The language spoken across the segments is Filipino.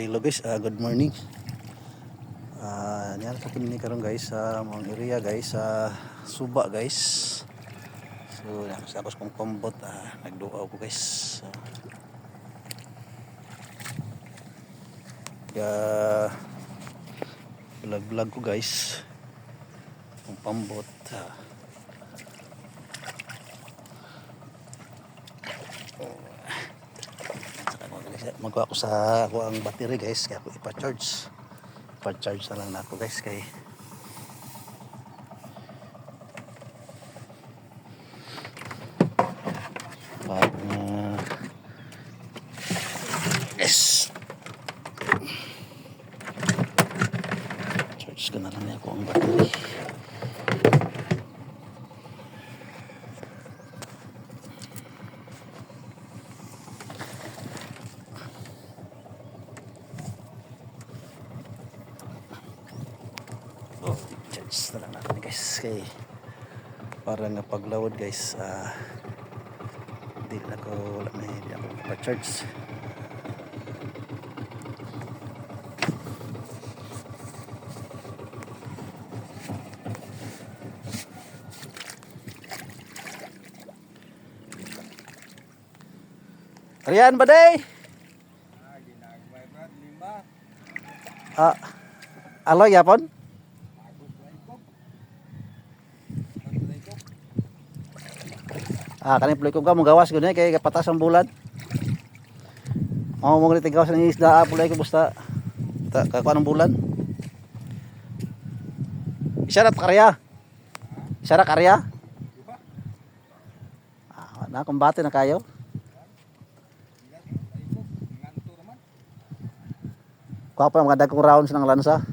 Hello guys, ah, good morning. Ah, uh, sa kami karon guys sa mga area guys sa Suba guys. So, sa ako kong pambot ah, nagduaw ko guys. So, ga vlog vlog ko guys. Kung pambot. Ah. Magkuha ako sa ako ang battery guys kaya ako ipa-charge. Ipa-charge na lang na ako guys kay pag uh, yes charge ko na lang ako ang battery charge na lang natin guys. Kay para nga paglawad guys, ah hindi na ko wala na hindi ako pa-charge. Riyan ba day? Ah, alo yapon? Ah, kanin pulay ko ka gawas gud kay kapatas ang bulan. Mo ngi gawas ng isda ah, pulay ko basta ta kakuan ng bulan. Isyarat karya. Isyarat karya. Ah, na kumbate na kayo. Kuha pa mga dagkong rounds ng lansa.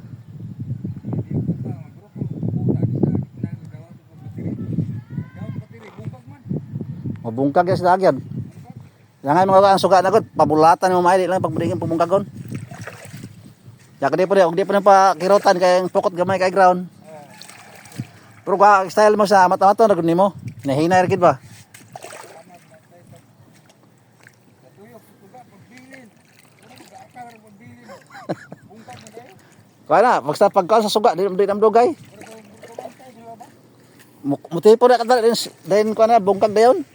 Mabungkag sa dagyan. Yang ay mga ang suga na gud, pabulatan mo may di lang pagbigyan pumungkagon. Ya kadi po di, og di na pa kirotan kay ang pokot gamay kay ground. Pero ka style mo sa mata-mata na gud nimo. Nahina gid ba? Kaya na, magsta pagkaon sa suga, di di nam dugay. Muti po na kadal din din ko na bungkag dayon.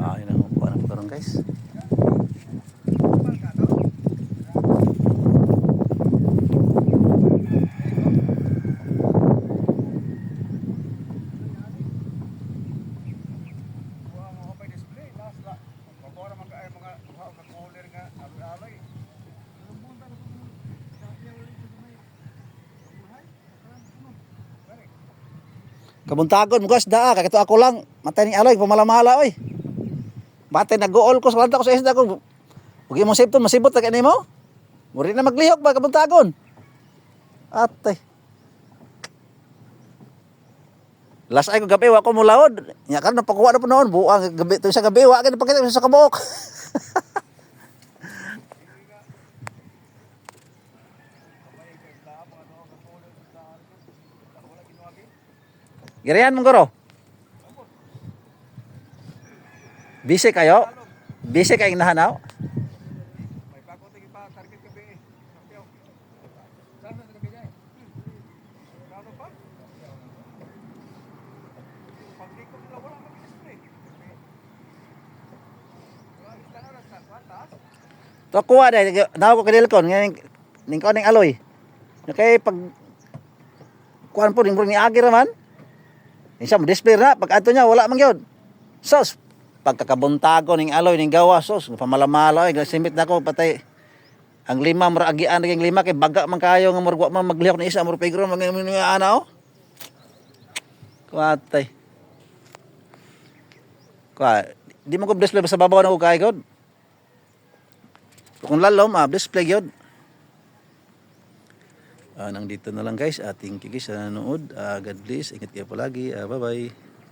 Ah, yun ang kuha na po karon guys. Kabuntagon mo guys, daa, kakito ako lang. Matay ni Aloy, pamalamala oy. Batay nag-goal ko sa lanta ko sa isda ko. Huwag mo save to, masibot na kanimo. Muri na maglihok ba kabuntagon. Atay. Last ay ko gabi wa ko mulaod. Nya kan napakuha na po noon buang gabi to sa gabi wa ka pakita sa kabuok. Girihan mo guro. Busy kayo? Busy kayong nahanaw? To kuha dai naw ko kadilkon ngayon ning ko ning aloy. Kay pag kuan po ning ni agi raman. Isa mo display na pag ato niya wala man gyud. Sos pagkakabuntago ning aloy ning gawa sos pamalamala ay simit nako patay ang lima mura agian ning lima kay baga man kayo nga murwa man maglihok ni isa mur pigro mga ana oh. Kuatay. Kuha, di mo ko display sa babaw na ko kay god. Kung lalom, ah, display yun. Ah, nang dito na lang guys. Ating kikis sa nanonood. Ah, God bless. Ingat kayo palagi. Ah, bye-bye.